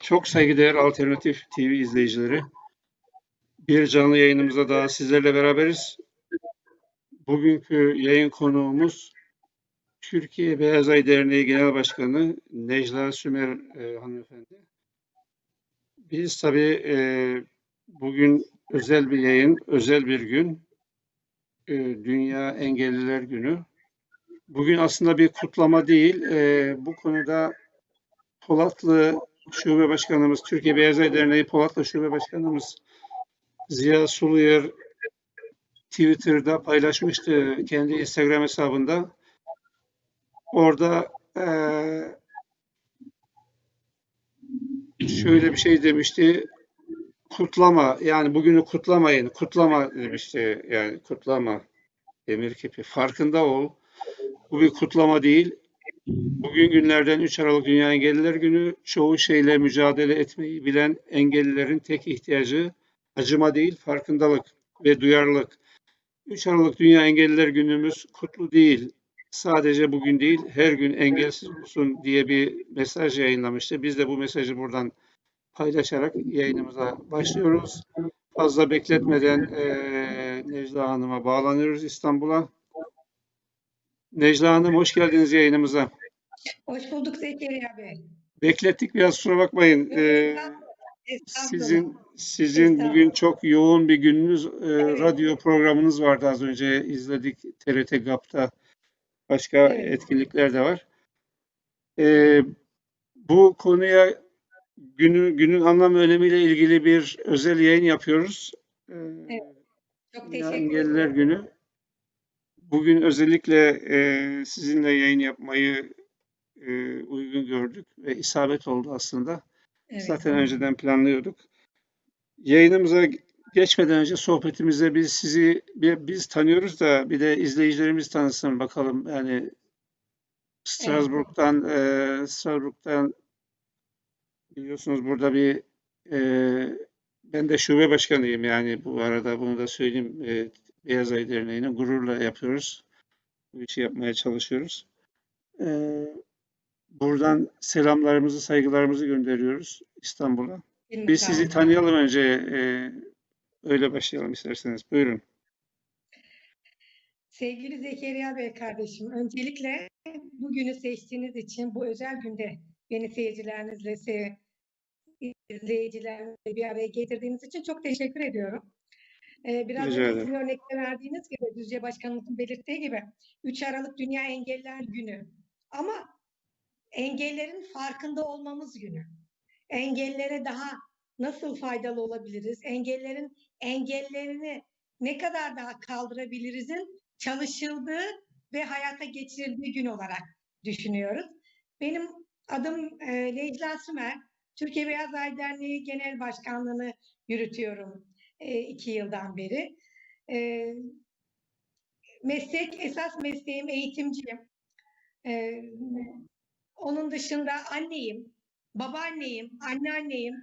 Çok saygıdeğer Alternatif TV izleyicileri. Bir canlı yayınımızda daha sizlerle beraberiz. Bugünkü yayın konuğumuz Türkiye Beyaz Ay Derneği Genel Başkanı Necla Sümer e, hanımefendi. Biz tabii e, bugün özel bir yayın, özel bir gün. E, Dünya Engelliler Günü. Bugün aslında bir kutlama değil. E, bu konuda Polatlı Şube Başkanımız, Türkiye Beyaz Ay Derneği Polatlı Şube Başkanımız Ziya Suluyer Twitter'da paylaşmıştı kendi Instagram hesabında. Orada eee, şöyle bir şey demişti. Kutlama yani bugünü kutlamayın. Kutlama demişti. Yani kutlama. Demir kipi. Farkında ol. Bu bir kutlama değil. Bugün günlerden 3 Aralık Dünya Engelliler Günü. Çoğu şeyle mücadele etmeyi bilen engellilerin tek ihtiyacı acıma değil, farkındalık ve duyarlılık. 3 Aralık Dünya Engelliler Günümüz kutlu değil. Sadece bugün değil, her gün engelsiz olsun diye bir mesaj yayınlamıştı. Biz de bu mesajı buradan paylaşarak yayınımıza başlıyoruz. Fazla bekletmeden eee Necla Hanım'a bağlanıyoruz İstanbul'a. Necla Hanım hoş geldiniz yayınımıza. Hoş bulduk Zekeriya Bey. Beklettik biraz kusura bakmayın. Ee, sizin sizin bugün çok yoğun bir gününüz. Ee, radyo programınız vardı az önce izledik TRT GAP'ta. Başka Evet. etkinlikler de var. Ee, bu konuya günü, günün anlam ve önemiyle ilgili bir özel yayın yapıyoruz. Ee, Çok Dünya teşekkür Engelliler ederim. Günü. Bugün özellikle e, sizinle yayın yapmayı e, uygun gördük ve isabet oldu aslında. Evet. Zaten önceden planlıyorduk. Yayınımıza geçmeden önce sohbetimize biz sizi bir, biz tanıyoruz da bir de izleyicilerimiz tanısın bakalım. Yani Strasbourg'dan e, Strasbourg'dan biliyorsunuz burada bir e, Ben de şube başkanıyım yani bu arada bunu da söyleyeyim. E, Beyaz Ay Derneği'ni gururla yapıyoruz. Bu işi yapmaya çalışıyoruz. E, buradan selamlarımızı, saygılarımızı gönderiyoruz İstanbul'a. Biz sizi tanıyalım önce. e, öyle başlayalım isterseniz. Buyurun. Sevgili Zekeriya Bey kardeşim, öncelikle bugünü seçtiğiniz için bu özel günde beni seyircilerinizle, se- izleyicilerle bir araya getirdiğiniz için çok teşekkür ediyorum. Ee, biraz Rica önce sizin örnekte verdiğiniz gibi, Düzce Başkanımızın belirttiği gibi 3 Aralık Dünya Engelliler Günü. Ama engellerin farkında olmamız günü. Engellere daha nasıl faydalı olabiliriz? Engellerin engellerini ne kadar daha kaldırabilirizin çalışıldığı ve hayata geçirildiği gün olarak düşünüyoruz. Benim adım e, Necla Sümer. Türkiye Beyaz Ay Derneği Genel Başkanlığı'nı yürütüyorum e, iki yıldan beri. E, meslek, esas mesleğim eğitimciyim. E, onun dışında anneyim, babaanneyim, anneanneyim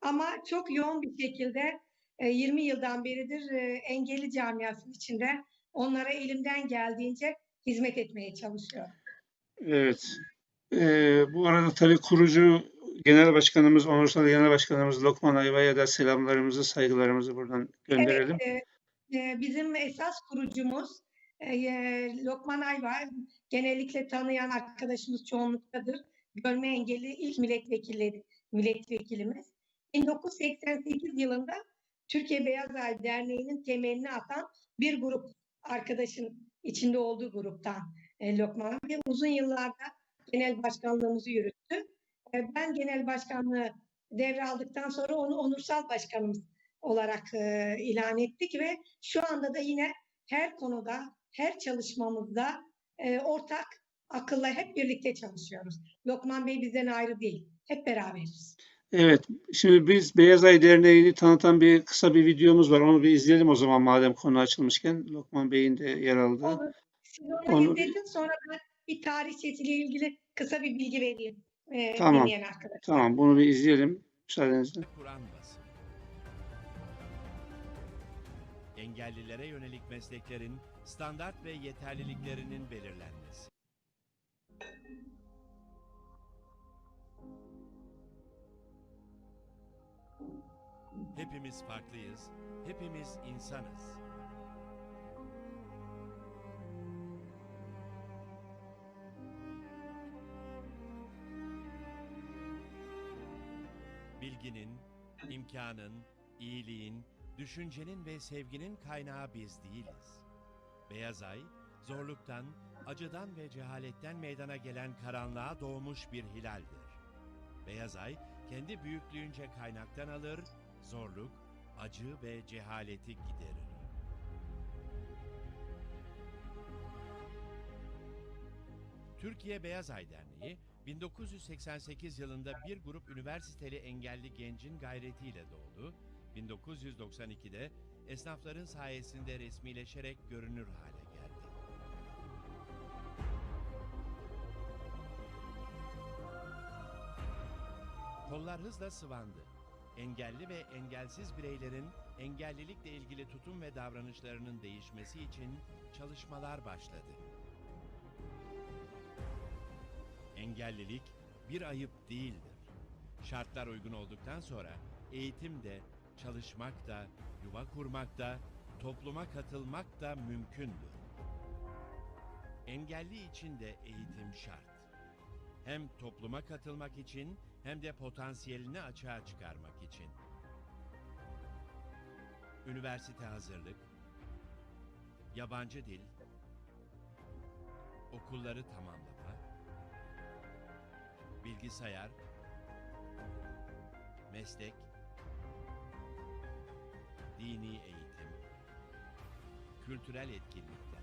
ama çok yoğun bir şekilde e, 20 yıldan beridir e, engelli camiasının içinde onlara elimden geldiğince hizmet etmeye çalışıyorum. Evet. E, bu arada tabii kurucu Genel Başkanımız, Onursal Genel Başkanımız Lokman Ayva'ya da selamlarımızı, saygılarımızı buradan gönderelim. Evet, e, e, bizim esas kurucumuz e, e, Lokman Ayva, genellikle tanıyan arkadaşımız çoğunluktadır. Görme engelli ilk milletvekili, milletvekilimiz. 1988 yılında Türkiye Beyaz Ay Derneği'nin temelini atan bir grup arkadaşın içinde olduğu gruptan e, Lokman ve uzun yıllarda genel başkanlığımızı yürüttü. E, ben genel başkanlığı devraldıktan sonra onu onursal başkanımız olarak e, ilan ettik ve şu anda da yine her konuda, her çalışmamızda e, ortak akılla hep birlikte çalışıyoruz. Lokman Bey bizden ayrı değil. Hep beraberiz. Evet, şimdi biz Beyaz Ay Derneği'ni tanıtan bir kısa bir videomuz var. Onu bir izleyelim o zaman madem konu açılmışken. Lokman Bey'in de yer aldığı. Olur. Siz onu, Onu- izletin sonra ben bir tarihçesiyle ilgili kısa bir bilgi vereyim e, Tamam, dinleyen arkadaşlar. Tamam, bunu bir izleyelim müsaadenizle. Kur'an basın. Engellilere yönelik mesleklerin standart ve yeterliliklerinin belirlenmesi. Hepimiz farklıyız, hepimiz insanız. Bilginin, imkanın, iyiliğin, düşüncenin ve sevginin kaynağı biz değiliz. Beyaz ay, zorluktan, acıdan ve cehaletten meydana gelen karanlığa doğmuş bir hilaldir. Beyaz ay, kendi büyüklüğünce kaynaktan alır, zorluk, acı ve cehaleti giderir. Türkiye Beyaz Ay Derneği, 1988 yılında bir grup üniversiteli engelli gencin gayretiyle doğdu. 1992'de esnafların sayesinde resmileşerek görünür hale geldi. Kollar hızla sıvandı. Engelli ve engelsiz bireylerin engellilikle ilgili tutum ve davranışlarının değişmesi için çalışmalar başladı. Engellilik bir ayıp değildir. Şartlar uygun olduktan sonra eğitim de, çalışmak da, yuva kurmak da, topluma katılmak da mümkündür. Engelli için de eğitim şart. Hem topluma katılmak için hem de potansiyelini açığa çıkarmak için. Üniversite hazırlık, yabancı dil, okulları tamamlama, bilgisayar, meslek, dini eğitim, kültürel etkinlikler,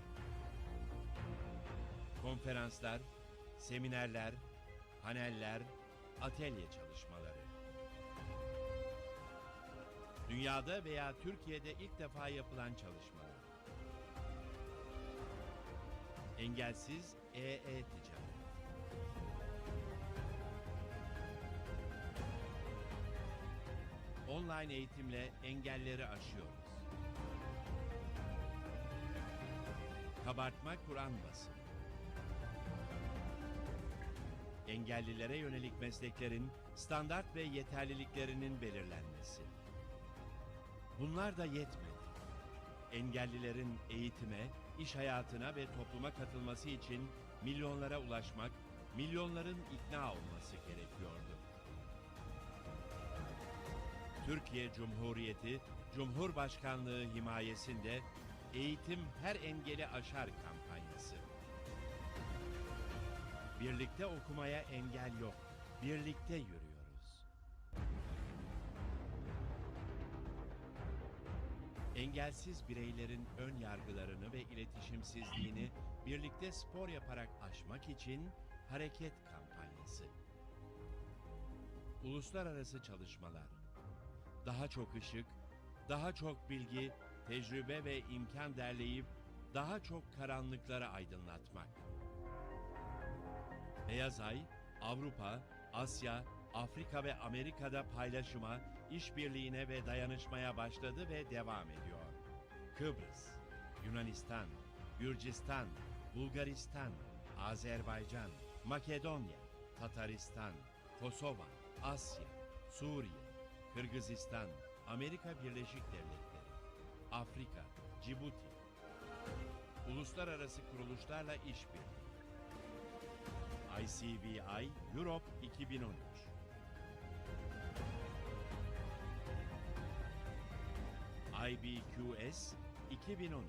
konferanslar, seminerler, paneller, atölye çalışmaları. Dünyada veya Türkiye'de ilk defa yapılan çalışmalar. Engelsiz e-e-ticaret. Online eğitimle engelleri aşıyoruz. Kabartma Kur'an basımı. Engellilere yönelik mesleklerin standart ve yeterliliklerinin belirlenmesi. Bunlar da yetmedi. Engellilerin eğitime, iş hayatına ve topluma katılması için milyonlara ulaşmak, milyonların ikna olması gerekiyordu. Türkiye Cumhuriyeti Cumhurbaşkanlığı himayesinde Eğitim Her Engeli Aşar kampanyası. Birlikte okumaya engel yok. Birlikte yürüyoruz. Engelsiz bireylerin ön yargılarını ve iletişimsizliğini birlikte spor yaparak aşmak için Hareket kampanyası. Uluslararası çalışmalar. Daha çok ışık, daha çok bilgi, tecrübe ve imkan derleyip daha çok karanlıkları aydınlatmak. Beyaz Ay, Avrupa, Asya, Afrika ve Amerika'da paylaşıma, işbirliğine ve dayanışmaya başladı ve devam ediyor. Kıbrıs, Yunanistan, Gürcistan, Bulgaristan, Azerbaycan, Makedonya, Tataristan, Kosova, Asya, Suriye, Kırgızistan, Amerika Birleşik Devletleri, Afrika, Cibuti, uluslararası kuruluşlarla işbirliği. ICVI Europe 2013 IBQS 2013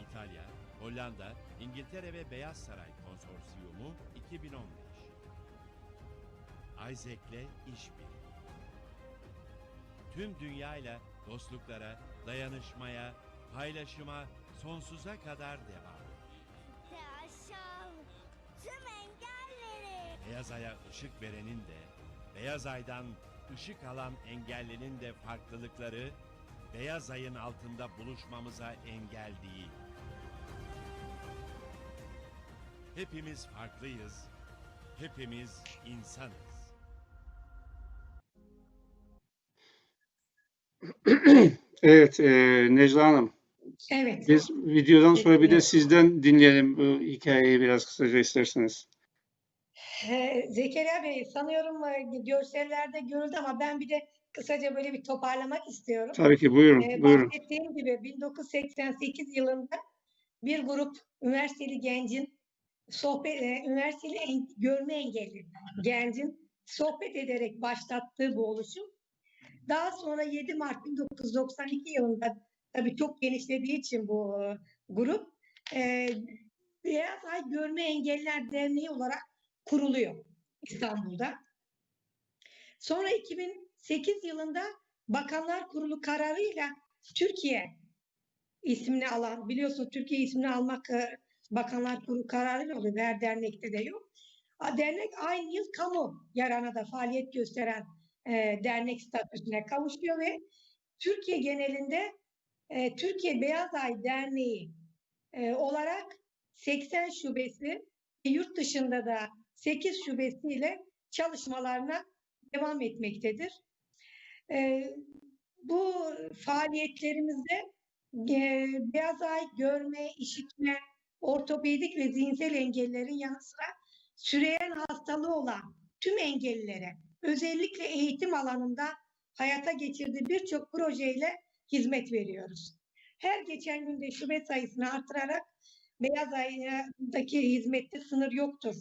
İtalya, Hollanda, İngiltere ve Beyaz Saray Konsorsiyumu 2015 Isaac'le işbirliği Tüm dünyayla dostluklara, dayanışmaya, paylaşıma sonsuza kadar devam. Ve aşağı tüm engelleri. Beyaz Ay'a ışık verenin de, Beyaz Ay'dan ışık alan engellinin de farklılıkları, Beyaz Ay'ın altında buluşmamıza engel değil. Hepimiz farklıyız, hepimiz insanız. Evet, e, Necla Hanım. Evet. Biz videodan sonra bir de sizden dinleyelim bu hikayeyi biraz kısaca isterseniz. Zekeriya Bey sanıyorum e, görsellerde görüldü ama ben bir de kısaca böyle bir toparlamak istiyorum. Tabii ki buyurun, Ee, buyurun. bahsettiğim gibi 1988 yılında bir grup üniversiteli gencin sohbet, e, üniversiteli en- görme engelli gencin sohbet ederek başlattığı bu oluşum. Daha sonra 7 Mart 1992 yılında tabii çok genişlediği için bu e, grup e, Beyaz Ay Görme Engelliler Derneği olarak kuruluyor İstanbul'da. Sonra 2008 yılında Bakanlar Kurulu kararıyla Türkiye ismini alan, biliyorsun Türkiye ismini almak e, Bakanlar Kurulu kararıyla oluyor. Her dernekte de yok. Dernek aynı yıl kamu yarana da faaliyet gösteren e, dernek statüsüne kavuşuyor ve Türkiye genelinde e, Türkiye Beyaz Ay Derneği e, olarak 80 şubesi yurt dışında da 8 şubesiyle çalışmalarına devam etmektedir. E, bu faaliyetlerimizde e, beyaz ay görme, işitme, ortopedik ve zihinsel engellerin yanı sıra süreyen hastalığı olan tüm engellilere özellikle eğitim alanında hayata geçirdiği birçok projeyle hizmet veriyoruz. Her geçen günde şube sayısını artırarak Beyaz Ay'daki hizmette sınır yoktur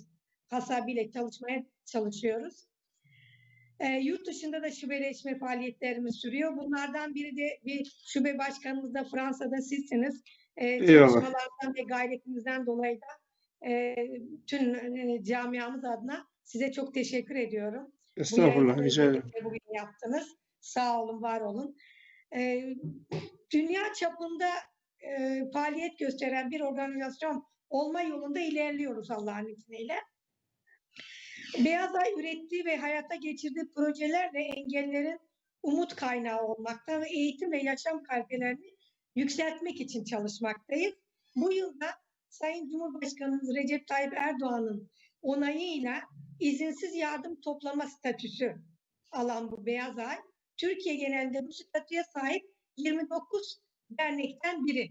hasabıyla çalışmaya çalışıyoruz. E, yurt dışında da şubeleşme faaliyetlerimiz sürüyor. Bunlardan biri de bir şube başkanımız da Fransa'da sizsiniz. E, çalışmalardan ve gayretinizden dolayı da e, tüm e, camiamız adına size çok teşekkür ediyorum. Estağfurullah, rica ederim. bugün yaptınız. Sağ olun, var olun. E, dünya çapında e, faaliyet gösteren bir organizasyon olma yolunda ilerliyoruz Allah'ın izniyle. Beyaz Ay ürettiği ve hayata geçirdiği projelerle engellerin umut kaynağı olmakta ve eğitim ve yaşam kalitelerini yükseltmek için çalışmaktayız. Bu yılda Sayın Cumhurbaşkanımız Recep Tayyip Erdoğan'ın onayıyla izinsiz yardım toplama statüsü alan bu Beyaz Ay, Türkiye genelinde bu statüye sahip 29 dernekten biri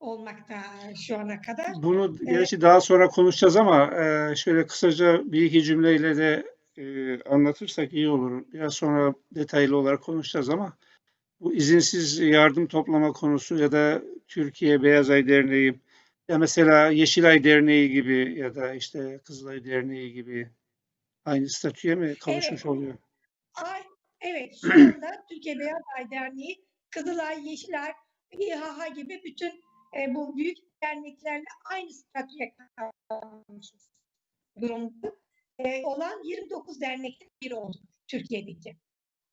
olmakta şu ana kadar. Bunu gerçi daha sonra konuşacağız ama e, şöyle kısaca bir iki cümleyle de e, anlatırsak iyi olur. Biraz sonra detaylı olarak konuşacağız ama bu izinsiz yardım toplama konusu ya da Türkiye Beyaz Ay Derneği ya mesela Yeşilay Derneği gibi ya da işte Kızılay Derneği gibi aynı statüye mi kavuşmuş Evet. oluyor? Ay, evet şu anda Türkiye Beyaz Ay Derneği, Kızılay, Yeşilay, İHH gibi bütün e, bu büyük derneklerle aynı statüye kalmış durumda. E, olan 29 dernekten biri oldu Türkiye'deki.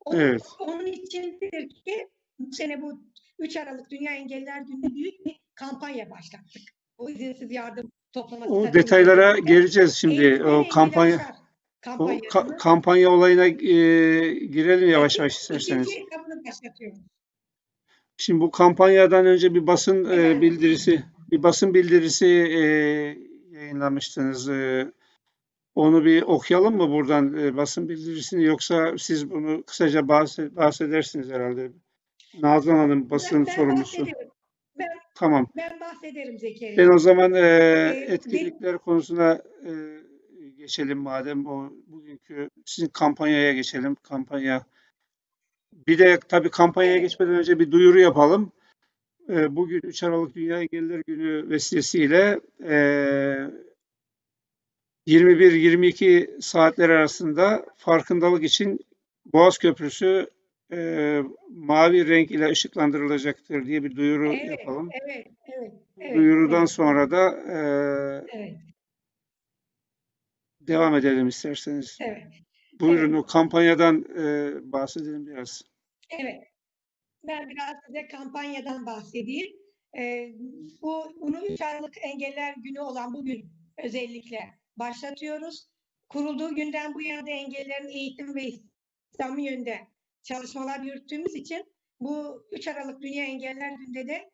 Onun, Evet. onun içindir ki bu sene bu 3 Aralık Dünya Engelliler Günü büyük bir kampanya başlattık. Bu izinsiz yardım toplaması. O detaylara geleceğiz şimdi. Eğitimle O kampanya aşar o ka- kampanya olayına e, girelim yavaş yavaş isterseniz. Şimdi bu kampanyadan önce bir basın e, bildirisi, bir basın bildirisi e, yayınlamıştınız. E, onu bir okuyalım mı buradan e, basın bildirisini yoksa siz bunu kısaca bahse- bahsedersiniz herhalde. Nazan Hanım basın Ben- ben sorumlusu. Ben, Tamam. ben bahsederim Zekeriya. Ben o zaman e, Ee, etkinlikler konusuna e, geçelim madem o bugünkü sizin kampanyaya geçelim. Kampanya. Bir de tabii kampanyaya geçmeden önce bir duyuru yapalım. E, bugün 3 Aralık Dünya Engelliler Günü vesilesiyle e, 21-22 saatler arasında farkındalık için Boğaz Köprüsü e, mavi renk ile ışıklandırılacaktır diye bir duyuru Evet, yapalım. evet, evet, evet, Duyurudan evet, sonra da e, evet, devam edelim isterseniz. evet, Buyurun Evet. o kampanyadan e, bahsedelim biraz. evet. Ben biraz size kampanyadan bahsedeyim. Ee, bu bunu 3 Aralık Engeller Günü olan bugün özellikle başlatıyoruz. Kurulduğu günden bu yana da engellerin eğitim ve İslami yönde çalışmalar yürüttüğümüz için bu 3 Aralık Dünya Engeller Günü'nde de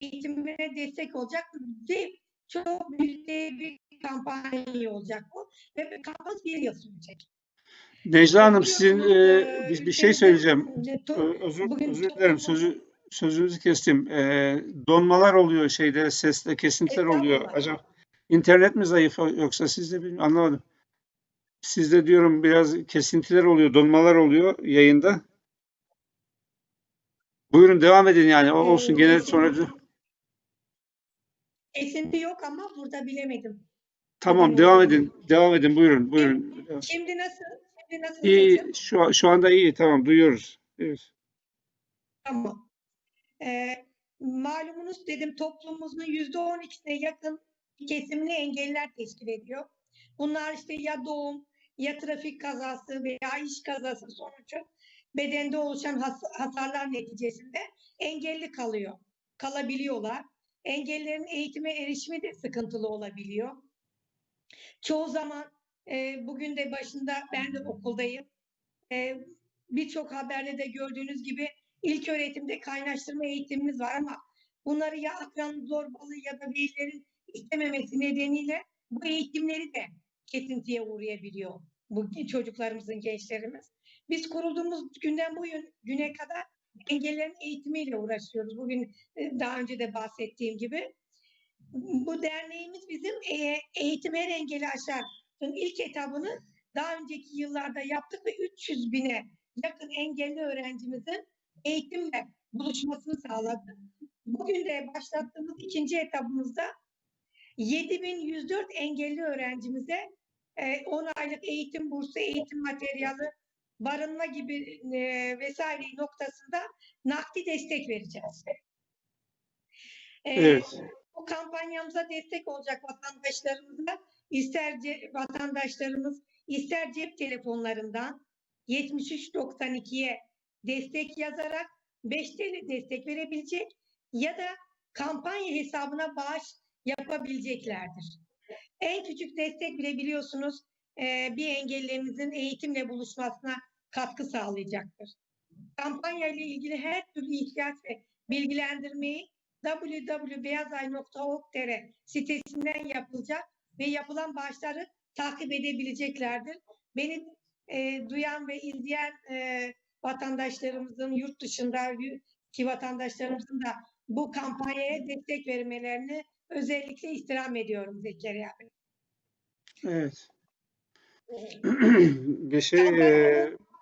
eğitimine destek olacak ve çok büyük bir kampanya olacak bu. Ve kampanya bir yıl sürecek. Necla Hanım sizin e, Biliyorsunuz, bir, bir e, şey ülkemizde, söyleyeceğim. e, Özür, özür dilerim sözü sözünüzü kestim. E, donmalar oluyor şeyde seste kesintiler oluyor. Estağfurullah. Acaba internet mi zayıf yoksa sizde bilmiyorum anlamadım. Sizde diyorum biraz kesintiler oluyor, donmalar oluyor yayında. Buyurun devam edin yani. O olsun Ee, genel kesin- sonucu. Esinti yok ama burada bilemedim. Tamam devam edin. Devam edin. Buyurun. Buyurun. Şimdi nasıl? Şimdi nasıl? İyi, şu, şu anda iyi. Tamam, duyuyoruz. Evet. Tamam. Ee, malumunuz dedim toplumumuzun yüzde on ikisine yakın kesimini engelliler teşkil ediyor. Bunlar işte ya doğum, ya trafik kazası veya iş kazası sonucu bedende oluşan has- hasarlar neticesinde engelli kalıyor, kalabiliyorlar. Engellilerin eğitime erişimi de sıkıntılı olabiliyor. Çoğu zaman e, bugün de başında ben de okuldayım. E, Birçok haberde de gördüğünüz gibi ilk öğretimde kaynaştırma eğitimimiz var ama bunları ya akran zorbalığı ya da velilerin istememesi nedeniyle bu eğitimleri de kesintiye uğrayabiliyor bu çocuklarımızın, gençlerimiz. Biz kurulduğumuz günden bu güne kadar engellerin eğitimiyle uğraşıyoruz. Bugün e, daha önce de bahsettiğim gibi. Bu derneğimiz bizim e, eğitim her engeli aşar'ın ilk etabını daha önceki yıllarda yaptık ve 300 bine yakın engelli öğrencimizin eğitimle buluşmasını sağladı. Bugün de başlattığımız ikinci etapımızda 7104 engelli öğrencimize e, 10 aylık eğitim bursu, eğitim materyali, barınma gibi e, vesaire noktasında nakdi destek vereceğiz. E, Evet. Bu kampanyamıza destek olacak vatandaşlarımıza ister vatandaşlarımız ister cep telefonlarından 7392'ye destek yazarak 5 TL destek verebilecek ya da kampanya hesabına bağış yapabileceklerdir. En küçük destek bile biliyorsunuz eee, bir engellimizin eğitimle buluşmasına katkı sağlayacaktır. Kampanya ile ilgili her türlü ihtiyaç ve bilgilendirmeyi www.beyazay.org.tr sitesinden yapılacak ve yapılan bağışları takip edebileceklerdir. Beni e, duyan ve izleyen e, vatandaşlarımızın yurt dışındaki vatandaşlarımızın da bu kampanyaya destek vermelerini özellikle istirham ediyorum Zekeriya Bey. Evet. bir şey e,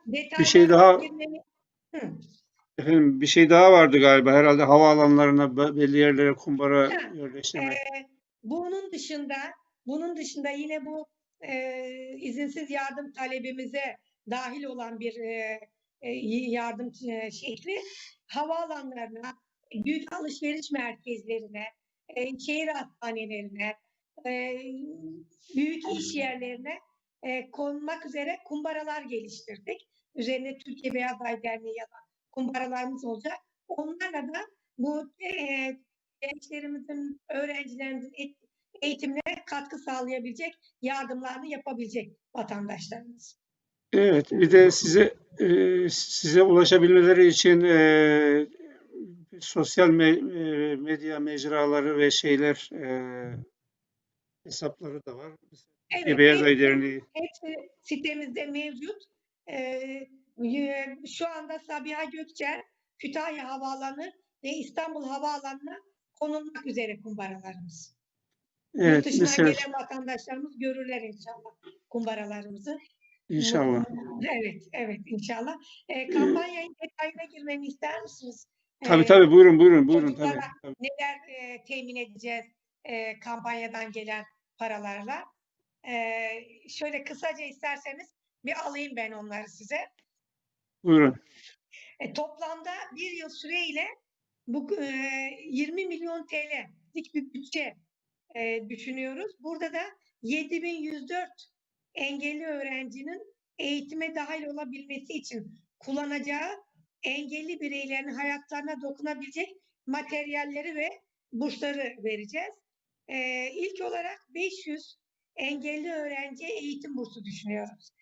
Detaylarına şey daha- Hı. Efendim bir şey daha vardı galiba. Herhalde havaalanlarına be- belli yerlere kumbara yerleştirmek. Ee, bunun dışında bunun dışında yine bu e, izinsiz yardım talebimize dahil olan bir e, e, yardım e, şekli havaalanlarına, büyük alışveriş merkezlerine, e, şehir hastanelerine, e, büyük iş yerlerine e, konmak üzere kumbaralar geliştirdik. Üzerine Türkiye Beyaz Ay Derneği yazan kumbaralarımız olacak. Onlarla da bu e, gençlerimizin, öğrencilerimizin et- eğitimine katkı sağlayabilecek yardımlarını yapabilecek vatandaşlarımız. Evet, bir de size e, size ulaşabilmeleri için e, sosyal me- e, medya mecraları ve şeyler e, hesapları da var. Evet, Beyaz Ay Derneği. Hepsi sitemizde mevcut. Y- şu anda Sabiha Gökçen, Kütahya Havaalanı ve İstanbul Havaalanı'na konulmak üzere kumbaralarımız. Yurt Evet, dışından mesela gelen vatandaşlarımız görürler inşallah kumbaralarımızı. inşallah. Evet, evet inşallah. Ee, kampanyanın detayına girmemi ister misiniz? Tabii Ee, tabii buyurun buyurun buyurun tabii. tabii. neler e, temin edeceğiz e, kampanyadan gelen paralarla. E, şöyle kısaca isterseniz bir alayım ben onları size. Buyurun. E, toplamda bir yıl süreyle bu e, 20 milyon TL'lik bir bütçe e, düşünüyoruz. Burada da 7104 engelli öğrencinin eğitime dahil olabilmesi için kullanacağı engelli bireylerin hayatlarına dokunabilecek materyalleri ve bursları vereceğiz. E, ilk olarak 500 engelli öğrenciye eğitim bursu düşünüyoruz.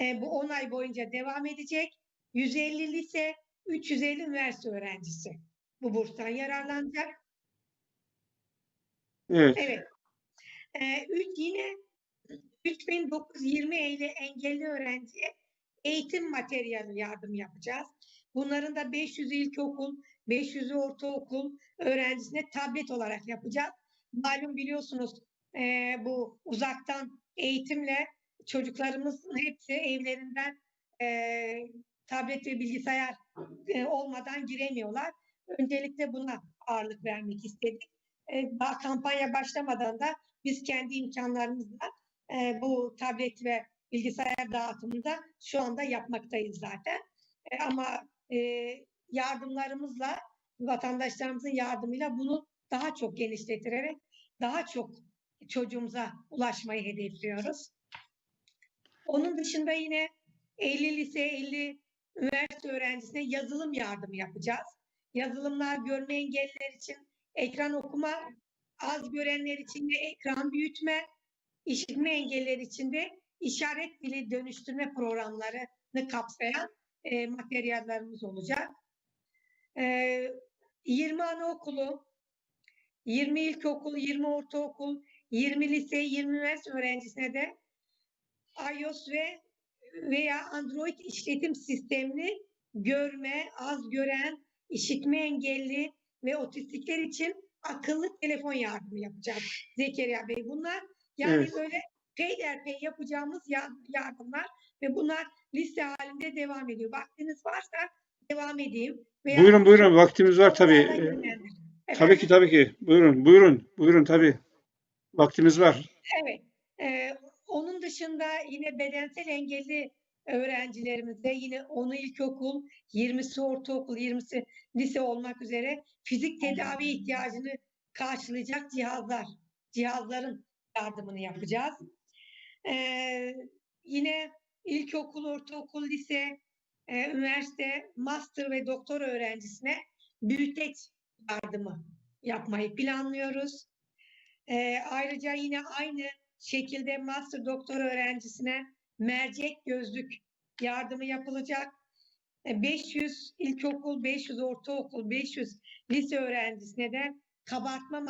E, bu 10 ay boyunca devam edecek. 150 lise, 350 üniversite öğrencisi bu burstan yararlanacak. Evet. Evet. Ee, üç, yine 3920 ile engelli öğrenciye eğitim materyali yardım yapacağız. Bunların da 500 ilkokul, 500 ortaokul öğrencisine tablet olarak yapacağız. Malum biliyorsunuz eee, bu uzaktan eğitimle çocuklarımızın hepsi evlerinden eee, tablet ve bilgisayar eee, olmadan giremiyorlar. Öncelikle buna ağırlık vermek istedik. E, daha kampanya başlamadan da biz kendi imkanlarımızla e, bu tablet ve bilgisayar dağıtımını da şu anda yapmaktayız zaten. E, ama e, yardımlarımızla, vatandaşlarımızın yardımıyla bunu daha çok genişleterek daha çok çocuğumuza ulaşmayı hedefliyoruz. Onun dışında yine 50 lise, 50 üniversite öğrencisine yazılım yardımı yapacağız. Yazılımlar görme engelliler için ekran okuma, az görenler için de ekran büyütme, işitme engelliler için de işaret dili dönüştürme programlarını kapsayan e, materyallerimiz olacak. E, 20 anaokulu, 20 ilkokul, 20 ortaokul, 20 lise, 20 üniversite öğrencisine de iOS ve veya Android işletim sistemini görme, az gören, işitme engelli ve otistikler için akıllı telefon yardımı yapacağız Zekeriya Bey. Bunlar yani Evet. böyle peyderpey yapacağımız ya- yardımlar ve bunlar liste halinde devam ediyor. Vaktiniz varsa devam edeyim. Veya Buyurun buyurun vaktimiz var tabii. yönlendirin. Tabii ki tabii ki. Buyurun buyurun buyurun tabii. Vaktimiz var. Evet. Dışında yine bedensel engelli öğrencilerimize yine 10'u ilkokul, 20'si ortaokul, 20'si lise olmak üzere fizik tedavi ihtiyacını karşılayacak cihazlar, cihazların yardımını yapacağız. Ee, yine ilkokul, ortaokul, lise, e, üniversite, master ve doktor öğrencisine büyüteç yardımı yapmayı planlıyoruz. Ee, ayrıca yine aynı şekilde master doktor öğrencisine mercek gözlük yardımı yapılacak. E, 500 ilkokul, 500 ortaokul, 500 lise öğrencisine de kabartma